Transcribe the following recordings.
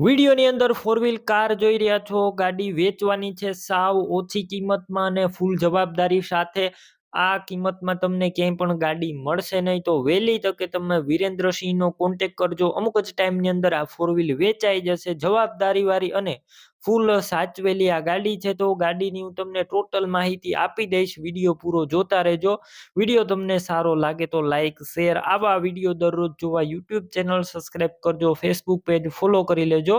વિડીયોની અંદર four wheel car જોઈ રહ્યા છો. ગાડી વેચવાની છે સાવ ઓછી કિંમતમાં અને ફૂલ જવાબદારી સાથે આ કિંમતમાં તમને ક્યાંય પણ ગાડી મળશે નહીં, તો વહેલી તકે તમે વિરેન્દ્રસિંહનો કોન્ટેક કરજો. અમુક જ ટાઈમની અંદર આ ફોર વ્હીલ વેચાઈ જશે. જવાબદારીવાળી અને ફૂલ સાચવેલી આ ગાડી છે, તો ગાડીની હું તમને ટોટલ માહિતી આપી દઈશ. વીડિયો પૂરો જોતા રહેજો. વીડિયો તમને સારો લાગે તો લાઇક શેર આવા વીડિયો દરરોજ જોવા યુટ્યુબ ચેનલ સબસ્ક્રાઈબ કરજો. ફેસબુક પેજ ફોલો કરી લેજો.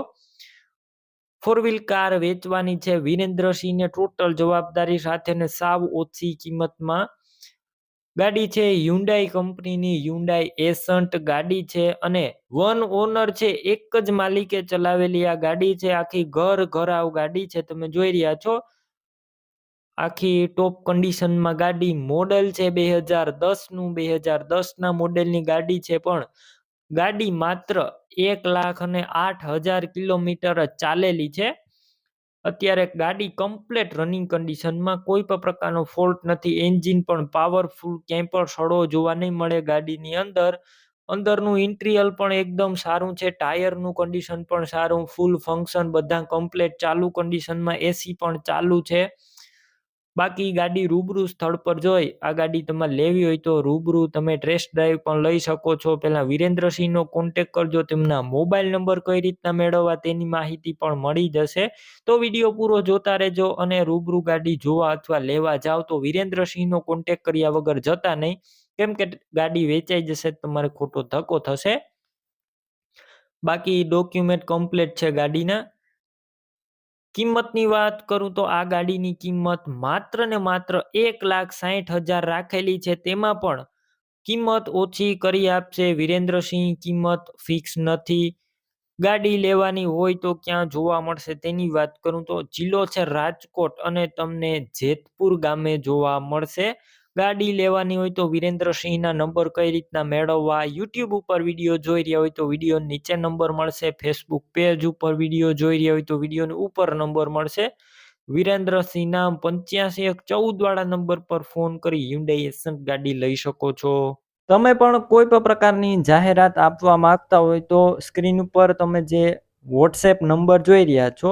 ફોર વ્હીલ કાર વેચવાની છે. વિરેન્દ્રસિંહને ટોટલ જવાબદારી સાથે ને સાવ ઓછી કિંમતમાં ગાડી છે. હ્યુન્ડાઈ કંપનીની હ્યુન્ડાઈ એસન્ટ ગાડી છે અને વન ઓનર છે. એક જ માલિકે ચલાવેલી આ ગાડી છે. આખી ઘર ઘરાવ ગાડી છે. તમે જોઈ રહ્યા છો. આખી ટોપ કન્ડિશનમાં ગાડી મોડલ છે. બે હજાર દસનું, બે હજાર દસના મોડેલની ગાડી છે. પણ ગાડી માત્ર એક લાખ અને આઠ હજાર કિલોમીટર જ ચાલેલી છે. અત્યારે ગાડી કમ્પ્લેટ રનિંગ કન્ડિશનમાં કોઈ પણ પ્રકારનો ફોલ્ટ નથી. એન્જિન પણ પાવરફુલ ક્યાંય પણ સડો જોવા નહીં મળે ગાડીની અંદર. અંદરનું ઇન્ટિરિયર પણ એકદમ સારું છે. ટાયરનું કન્ડિશન પણ સારું. ફૂલ ફંક્શન બધા કમ્પ્લેટ ચાલુ કન્ડિશનમાં એસી પણ ચાલુ છે. બાકી ગાડી રૂબરૂ સ્થળ પર જોઈ આ ગાડી તમારે લેવી હોય તો રૂબરૂ તમે ટેસ્ટ ડ્રાઈવ પણ લઈ શકો છો. પહેલા વિરેન્દ્રસિંહનો કોન્ટેક કરજો. તેમના મોબાઈલ નંબર કઈ રીતના મેળવવા તેની માહિતી પણ મળી જશે. તો વીડિયો પૂરો જોતા રહેજો અને રૂબરૂ ગાડી જોવા અથવા લેવા જાઓ તો વિરેન્દ્રસિંહનો કોન્ટેક કર્યા વગર જતા નહીં. કેમ કે ગાડી વેચાઈ જશે તમારે ખોટો ધક્કો થશે. બાકી ડોક્યુમેન્ટ કમ્પ્લીટ છે ગાડીના. કિંમતની વાત કરું તો આ ગાડીની કિંમત માત્ર ને માત્ર એક લાખ સાહીઠ હજાર રાખેલી છે. તેમાં પણ કિંમત ઓછી કરી આપશે. વિરેન્દ્રસિંહ કિંમત ફિક્સ નથી. ગાડી લેવાની હોય તો ક્યાં જોવા મળશે તેની વાત કરું તો જિલ્લો છે રાજકોટ અને તમને જેતપુર ગામે જોવા મળશે. ગાડી લેવાની હોય તો વિરેન્દ્રસિંહના નંબર કઈ રીતના મેળવવા, યુટ્યુબ ઉપર વીડિયો જોઈ રહ્યા હોય તો વીડિયો નીચે નંબર મળશે, ફેસબુક પેજ ઉપર વીડિયો જોઈ રહ્યા હોય તો વિડીયોની ઉપર નંબર મળશે. વિરેન્દ્રસિંહ નામ પંચ્યાસી એક ચૌદ વાળા નંબર પર ફોન કરી હ્યુન્ડાઈ ગાડી લઈ શકો છો. તમે પણ કોઈ પણ પ્રકારની જાહેરાત આપવા માંગતા હોય તો સ્ક્રીન ઉપર તમે જે વોટ્સએપ નંબર જોઈ રહ્યા છો